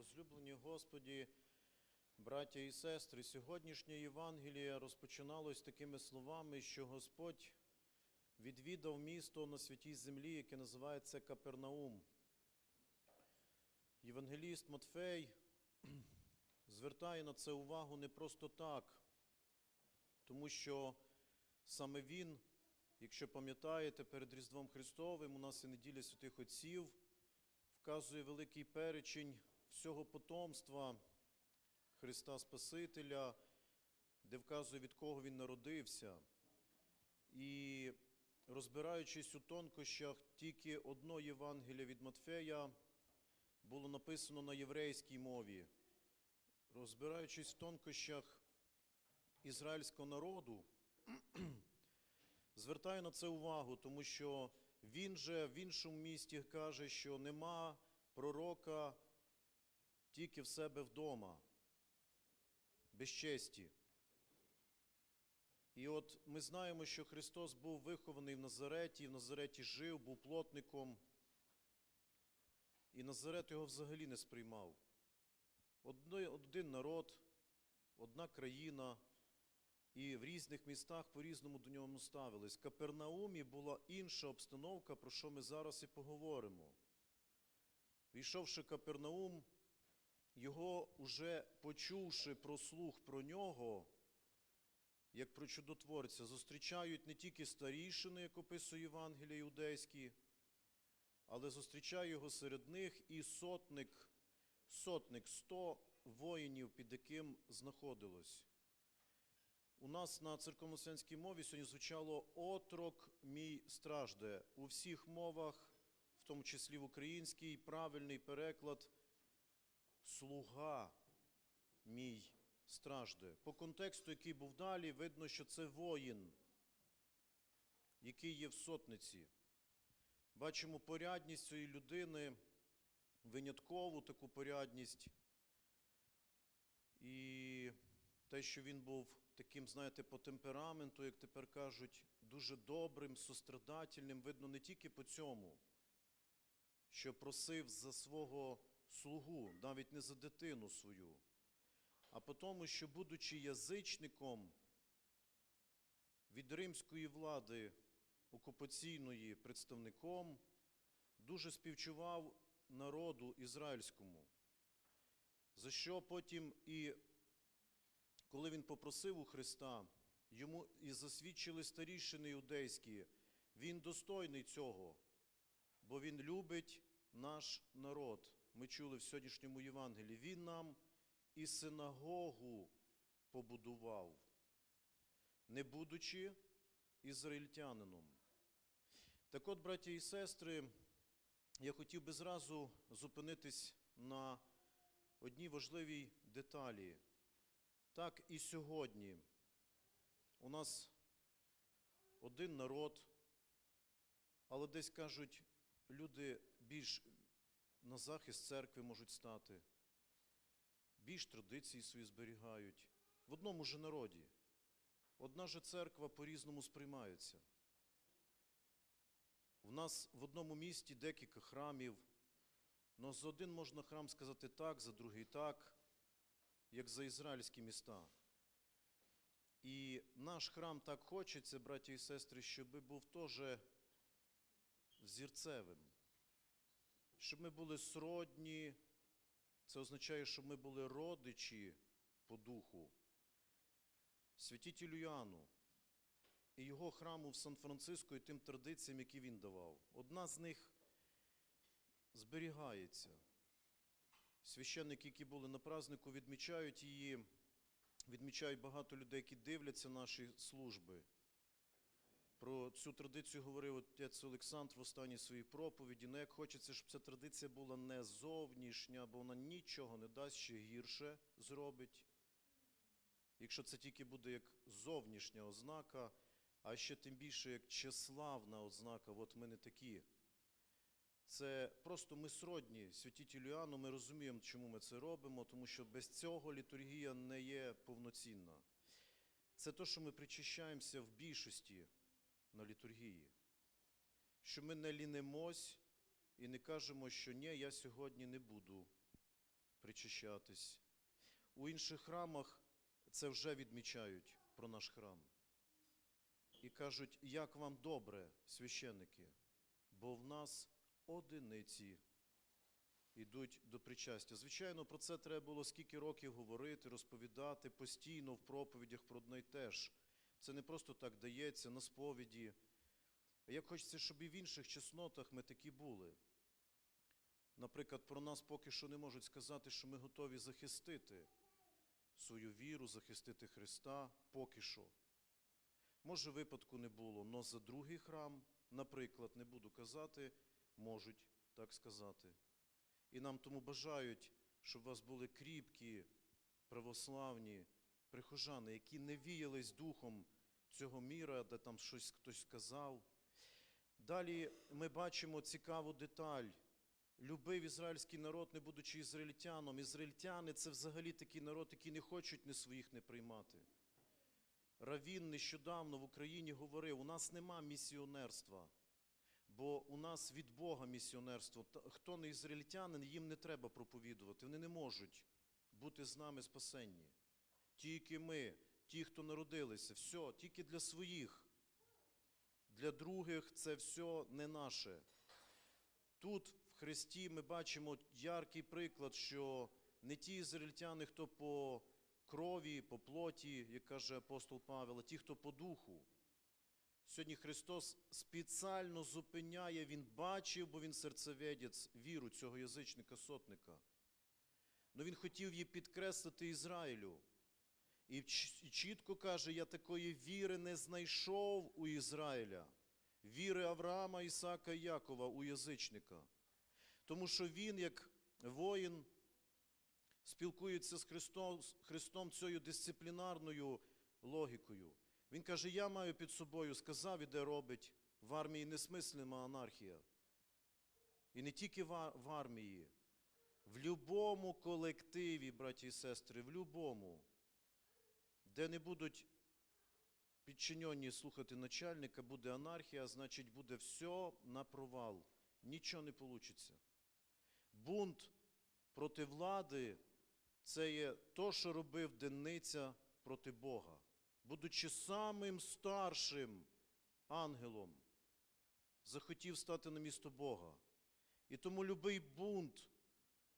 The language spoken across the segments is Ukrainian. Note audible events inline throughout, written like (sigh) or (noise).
Возлюблені Господі, браття і сестри, сьогоднішнє Євангеліє розпочиналось такими словами, що Господь відвідав місто на святій землі, яке називається Капернаум. Євангеліст Матфей (clears throat) звертає на це увагу не просто так, тому що саме він, якщо пам'ятаєте, перед Різдвом Христовим у нас і неділя святих Отців вказує великий перечень всього потомства Христа Спасителя, де вказує, від кого Він народився. І розбираючись у тонкощах, тільки одно Євангеліє від Матфея було написано на єврейській мові. Розбираючись в тонкощах ізраїльського народу, (clears throat) звертаю на це увагу, тому що він же в іншому місті каже, що нема пророка тільки в себе вдома, без честі. І от ми знаємо, що Христос був вихований в Назареті, і в Назареті жив, був плотником, і Назарет його взагалі не сприймав. Один народ, одна країна, і в різних містах по-різному до нього ставились. В Капернаумі була інша обстановка, про що ми зараз і поговоримо. Війшовши Капернаум, його уже почувши про слух про нього, як про чудотворця, зустрічають не тільки старішини, як описує Євангелія іудейські, але зустрічає його серед них і сотник, сотник, сто воїнів, під яким знаходилось. У нас на церковнослов'янській мові сьогодні звучало отрок мій стражде. У всіх мовах, в тому числі в українській, правильний переклад слуга мій стражде. По контексту, який був далі, видно, що це воїн, який є в сотниці. Бачимо порядність цієї людини, виняткову таку порядність. І те, що він був таким, знаєте, по темпераменту, як тепер кажуть, дуже добрим, сострадательним, видно не тільки по цьому, що просив за свого слугу, навіть не за дитину свою, а по тому, що, будучи язичником від римської влади окупаційної представником, дуже співчував народу ізраїльському, за що потім і коли він попросив у Христа, йому і засвідчили старішини іудейські, він достойний цього, бо він любить наш народ. Ми чули в сьогоднішньому Євангелії. Він нам і синагогу побудував, не будучи ізраїльтянином. Так от, браті і сестри, я хотів би зразу зупинитись на одній важливій деталі. Так і сьогодні у нас один народ, але десь кажуть, люди більш на захист церкви можуть стати, більш традиції свої зберігають. В одному же народі. Одна же церква по-різному сприймається. В нас в одному місті декілька храмів, але за один можна храм сказати так, за другий так як за ізраїльські міста. І наш храм так хочеться, браті і сестри, щоб був теж взірцевим, щоб ми були сродні, це означає, щоб ми були родичі по духу, святітелю Яну і його храму в Сан-Франциско і тим традиціям, які він давав. Одна з них зберігається. Священники, які були на празднику, відмічають її, відмічають багато людей, які дивляться наші служби. Про цю традицію говорив отець Олександр в останній своїй проповіді. Ну, як хочеться, щоб ця традиція була не зовнішня, бо вона нічого не дасть ще гірше зробить. Якщо це тільки буде як зовнішня ознака, а ще тим більше як чеславна ознака, от ми не такі. Це просто ми сродні святітелю Іоанну, ми розуміємо, чому ми це робимо, тому що без цього літургія не є повноцінна. Це те, що ми причащаємося в більшості на літургії. Що ми не лінимось і не кажемо, що ні, я сьогодні не буду причащатись. У інших храмах це вже відмічають про наш храм. І кажуть, як вам добре, священники, бо в нас одиниці йдуть до причастя. Звичайно, про це треба було скільки років говорити, розповідати постійно в проповідях про одне й те ж. Це не просто так дається на сповіді. Як хочеться, щоб і в інших чеснотах ми такі були. Наприклад, про нас поки що не можуть сказати, що ми готові захистити свою віру, захистити Христа поки що. Може, випадку не було, але за другий храм, наприклад, не буду казати, можуть так сказати. І нам тому бажають, щоб у вас були кріпкі, православні прихожани, які не віялись духом цього міра, де там щось хтось сказав. Далі ми бачимо цікаву деталь. Любив ізраїльський народ, не будучи ізраїльтяном. Ізраїльтяни це взагалі такий народ, який не хочуть не своїх не приймати. Равін нещодавно в Україні говорив: у нас нема місіонерства, бо у нас від Бога місіонерство. Хто не ізраїльтянин, їм не треба проповідувати. Вони не можуть бути з нами спасенні. Тільки ми, ті, хто народилися, все, тільки для своїх. Для других це все не наше. Тут в Христі ми бачимо яркий приклад, що не ті ізраїльтяни, хто по крові, по плоті, як каже апостол Павел, а ті, хто по духу. Сьогодні Христос спеціально зупиняє, Він бачив, бо Він серцеведець, віру цього язичника-сотника. Но Він хотів її підкреслити Ізраїлю. І чітко каже, я такої віри не знайшов у Ізраїля, віри Авраама, Ісака і Якова у язичника. Тому що він, як воїн, спілкується з Христом, Христом цією дисциплінарною логікою. Він каже, я маю під собою, сказав і де робить. В армії несмислена анархія. І не тільки в армії, в любому колективі, браті і сестри, в любому, де не будуть підчинені слухати начальника, буде анархія, значить буде все на провал. Нічого не вийде. Бунт проти влади це є то, що робив Денниця проти Бога, будучи самим старшим ангелом, захотів стати на місто Бога. І тому любий бунт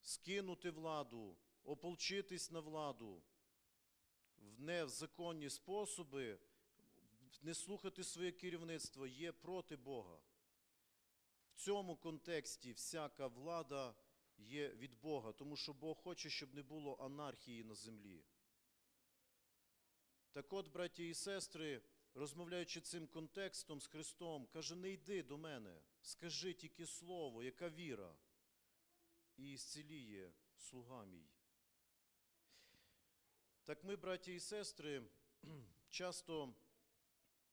скинути владу, ополчитись на владу в незаконні способи, не слухати своє керівництво є проти Бога. В цьому контексті всяка влада є від Бога, тому що Бог хоче, щоб не було анархії на землі. Так от, браті і сестри, розмовляючи цим контекстом з Христом, каже: не йди до мене, скажи тільки слово, яка віра, і зціліє слуга мій. Так ми, браті і сестри, (clears throat) часто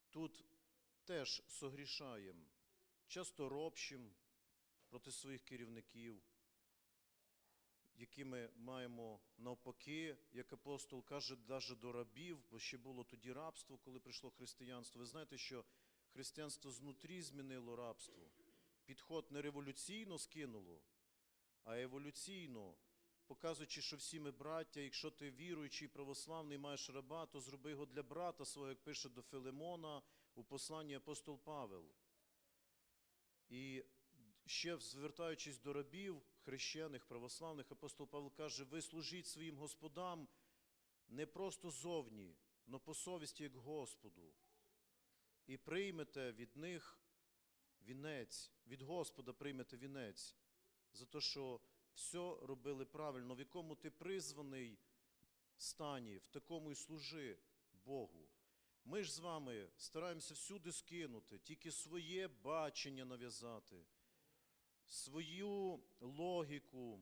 тут теж согрішаємо, часто робщим проти своїх керівників, які ми маємо навпаки, як апостол каже, навіть до рабів, бо ще було тоді рабство, коли прийшло християнство. Ви знаєте, що християнство знутрі змінило рабство. Підход не революційно скинуло, а еволюційно, показуючи, що всі ми браття, якщо ти віруючий, православний, маєш раба, то зроби його для брата свого, як пише до Филимона у посланні апостол Павел. І ще звертаючись до рабів, хрещених, православних, апостол Павло каже, ви служіть своїм господам не просто зовні, но по совісті як Господу. І приймете від них вінець, від Господа приймете вінець за те, що все робили правильно, в якому ти призваний стані, в такому і служи Богу. Ми ж з вами стараємося всюди скинути, тільки своє бачення нав'язати, свою логіку,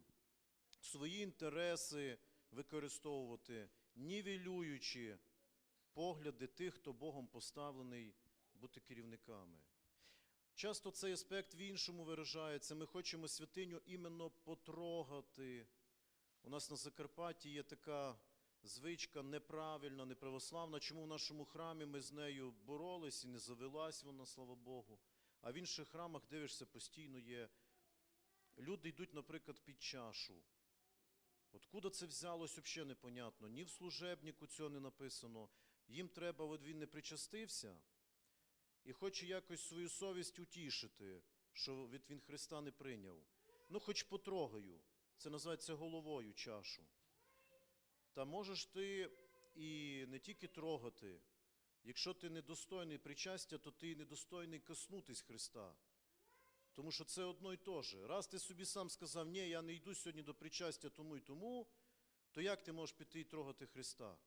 свої інтереси використовувати, нівелюючи погляди тих, хто Богом поставлений бути керівниками. Часто цей аспект в іншому виражається. Ми хочемо святиню іменно потрогати. У нас на Закарпатті є така звичка неправильна, неправославна. Чому в нашому храмі ми з нею боролись і не завелась вона, слава Богу. А в інших храмах, дивишся, постійно є. Люди йдуть, наприклад, під чашу. Откуда це взялось, взагалі непонятно. Ні в служебнику цього не написано. Їм треба, от він не причастився і хоче якось свою совість утішити, що від він Христа не прийняв. Ну, хоч потрогаю. Це називається головою чашу. Та можеш ти і не тільки трогати. Якщо ти недостойний причастя, то ти недостойний коснутись Христа. Тому що це одно і те же. Раз ти собі сам сказав, ні, я не йду сьогодні до причастя тому і тому, то як ти можеш піти і трогати Христа?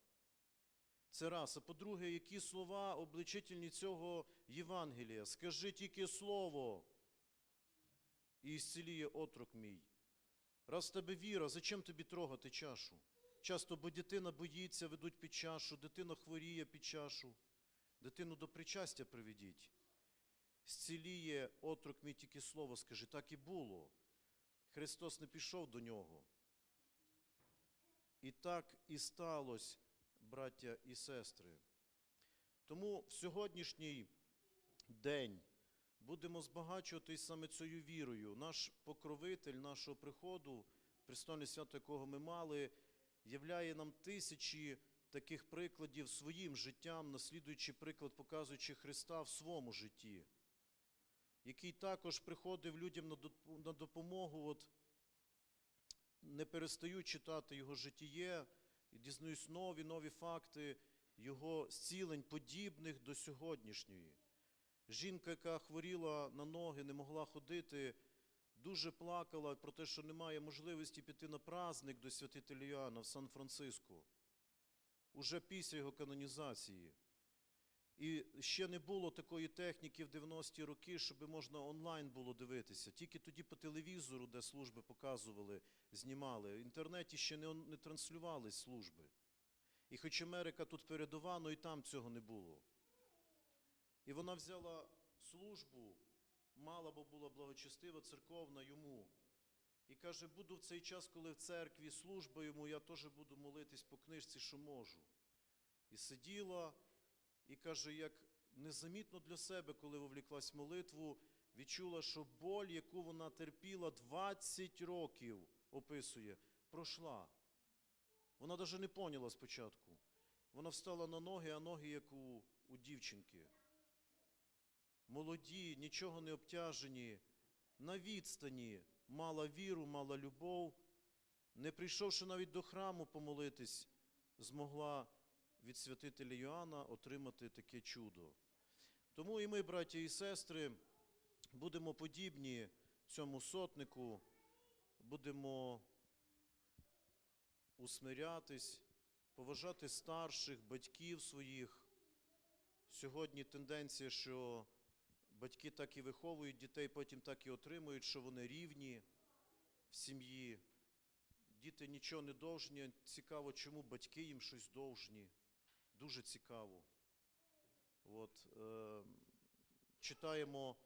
Це раз. А по-друге, які слова обличительні цього Євангелія? Скажи тільки слово, і ісціліє отрок мій. Раз в тебе віра, зачем тобі трогати чашу? Часто, бо дитина боїться, ведуть під чашу, дитина хворіє під чашу. Дитину до причастя приведіть. Зціліє отрок мій тільки слово, скажи, так і було. Христос не пішов до нього. І так і сталося, браття і сестри. Тому в сьогоднішній день будемо збагачуватись саме цією вірою. Наш покровитель нашого приходу, престольне свято, якого ми мали, являє нам тисячі таких прикладів своїм життям, наслідуючи приклад, показуючи Христа в своєму житті, який також приходив людям на допомогу, от, не перестаю читати його житіє і дізнаюсь нові, нові факти його зцілень, подібних до сьогоднішньої. Жінка, яка хворіла на ноги, не могла ходити, дуже плакала про те, що немає можливості піти на праздник до святителя Іоанна в Сан-Франциско, уже після його канонізації. І ще не було такої техніки в 90-ті роки, щоб можна онлайн було дивитися. Тільки тоді по телевізору, де служби показували, знімали. В інтернеті ще не, не транслювались служби. І хоч Америка тут передовано, і там цього не було. І вона взяла службу, мала, бо була благочестива церковна йому. І каже, буду в цей час, коли в церкві служба йому, я теж буду молитись по книжці, що можу. І сиділа, і каже, як незамітно для себе, коли вовліклась молитву, відчула, що боль, яку вона терпіла 20 років, описує, пройшла. Вона навіть не поняла спочатку. Вона встала на ноги, а ноги, як у, у дівчинки. Молоді, нічого не обтяжені, на відстані, мала віру, мала любов, не прийшовши навіть до храму помолитись, змогла від святителя Йоанна отримати таке чудо. Тому і ми, браття і сестри, будемо подібні цьому сотнику, будемо усмирятись, поважати старших, батьків своїх. Сьогодні тенденція, що батьки так і виховують дітей, потім так і отримують, що вони рівні в сім'ї. Діти нічого не довжні. Цікаво, чому батьки їм щось довжні. Дуже цікаво. От, е, читаємо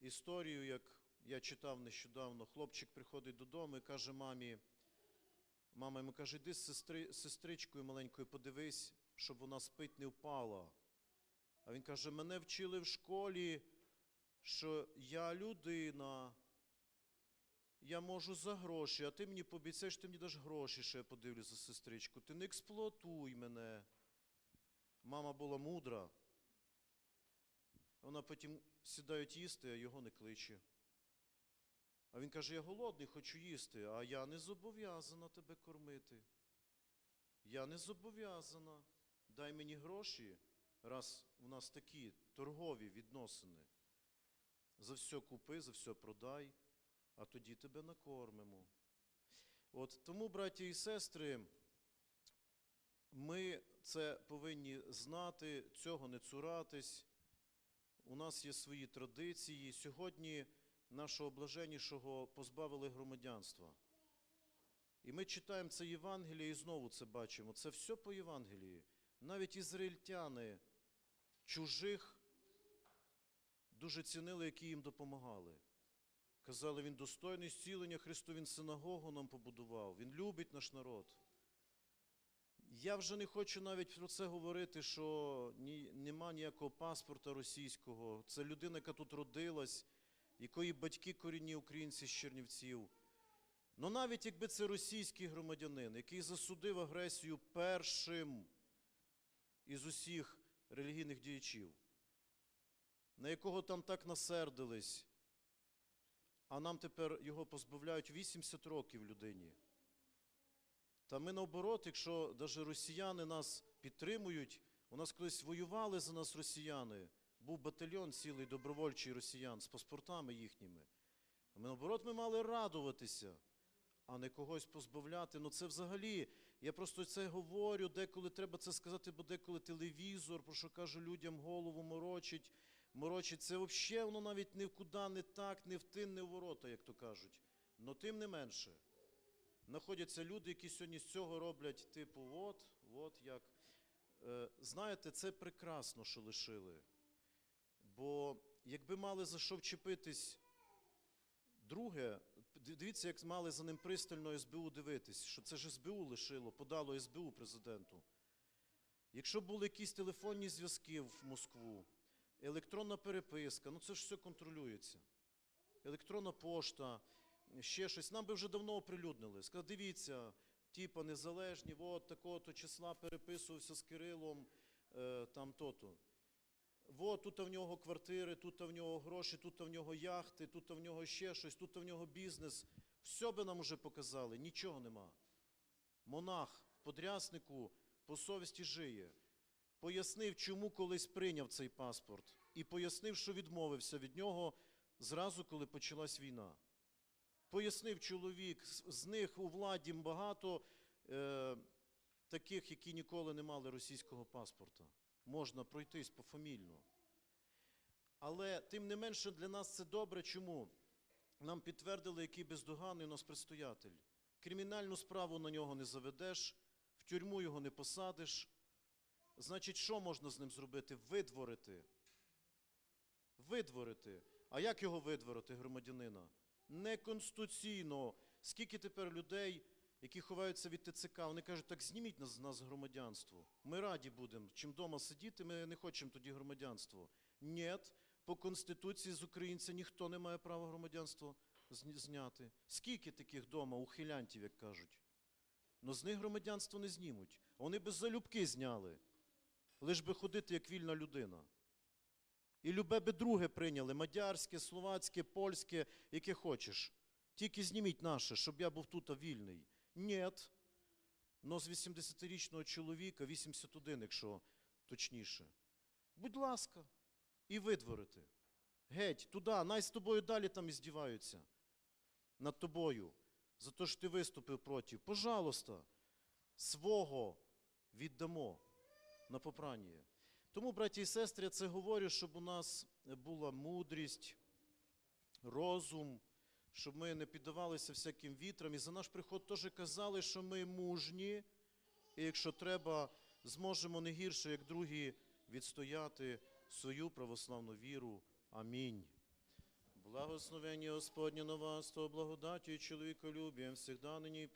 історію, як я читав нещодавно. Хлопчик приходить додому і каже мамі, мама йому каже, іди з сестри, сестричкою маленькою подивись, щоб вона спить не впала. А він каже, мене вчили в школі, що я людина, я можу за гроші, а ти мені пообіцяєш, ти мені даш гроші, що я подивлюсь за сестричку. Ти не експлуатуй мене. Мама була мудра. Вона потім сідають їсти, а його не кличе. А він каже, я голодний, хочу їсти, а я не зобов'язана тебе кормити. Я не зобов'язана. Дай мені гроші, раз у нас такі торгові відносини. За все купи, за все продай, а тоді тебе накормимо. От тому, браті і сестри, ми це повинні знати, цього не цуратись. У нас є свої традиції. Сьогодні нашого блаженнішого позбавили громадянства. І ми читаємо це Євангеліє і знову це бачимо. Це все по Євангелії. Навіть ізраїльтяни чужих дуже цінили, які їм допомагали. Казали, він достойний зцілення Христу, він синагогу нам побудував, він любить наш народ. Я вже не хочу навіть про це говорити, що ні, нема ніякого паспорта російського. Це людина, яка тут родилась, якої батьки корінні українці з Чернівців. Ну навіть якби це російський громадянин, який засудив агресію першим із усіх релігійних діячів, на якого там так насердились, а нам тепер його позбавляють 80 років людині. Та ми наоборот, якщо навіть росіяни нас підтримують, у нас колись воювали за нас росіяни, був батальйон цілий добровольчий росіян з паспортами їхніми. Ми наоборот ми мали радуватися, а не когось позбавляти. Ну це взагалі, я просто це говорю, деколи треба це сказати, бо деколи телевізор, про що кажу людям, голову морочить, морочить. Це взагалі воно навіть ні вкуди, не так, не в тин, не в ворота, як то кажуть. Но тим не менше, знаходяться люди, які сьогодні з цього роблять, типу, от, от як. Е, знаєте, це прекрасно, що лишили. Бо якби мали за що вчепитись, друге, дивіться, як мали за ним пристально СБУ дивитись, що це ж СБУ лишило, подало СБУ президенту. Якщо були якісь телефонні зв'язки в Москву, електронна переписка, ну це ж все контролюється. Електронна пошта, ще щось, нам би вже давно оприлюднили. Сказали, дивіться, типа незалежні, от такого-то числа переписувався з Кирилом, е, там то-то. От тут в нього квартири, тут в нього гроші, тут в нього яхти, тут в нього ще щось, тут в нього бізнес. Все би нам уже показали, нічого нема. Монах в подряснику по совісті жиє. Пояснив, чому колись прийняв цей паспорт, і пояснив, що відмовився від нього зразу, коли почалась війна. Пояснив чоловік, з- них у владі багато е, таких, які ніколи не мали російського паспорта. Можна пройтись пофамільно. Але тим не менше для нас це добре. Чому? Нам підтвердили, який бездоганний у нас предстоятель. Кримінальну справу на нього не заведеш, в тюрму його не посадиш. Значить, що можна з ним зробити? Видворити. Видворити. А як його видворити, громадянина? Неконституційно. Скільки тепер людей, які ховаються від ТЦК, вони кажуть, так зніміть нас з нас громадянство. Ми раді будемо. Чим вдома сидіти, ми не хочемо тоді громадянство. Ні, по Конституції з українця ніхто не має права громадянство зняти. Скільки таких вдома, ухилянтів, як кажуть? Но з них громадянство не знімуть. Вони би залюбки зняли. Лиш би ходити як вільна людина. І любе би друге прийняли мадярське, словацьке, польське, яке хочеш. Тільки зніміть наше, щоб я був тут вільний. Нєт. Но з 80-річного чоловіка, 81, якщо точніше. Будь ласка, і видворити. Геть, туди, най з тобою далі там і здіваються. Над тобою. За те, що ти виступив проти. Пожалуйста, свого віддамо на попрання. Тому, браті і сестри, я це говорю, щоб у нас була мудрість, розум, щоб ми не піддавалися всяким вітрам. І за наш приход теж казали, що ми мужні, і якщо треба, зможемо не гірше, як другі, відстояти свою православну віру. Амінь. Благословення Господнє на вас, то благодаттю і чоловіколюбієм, всегда нині і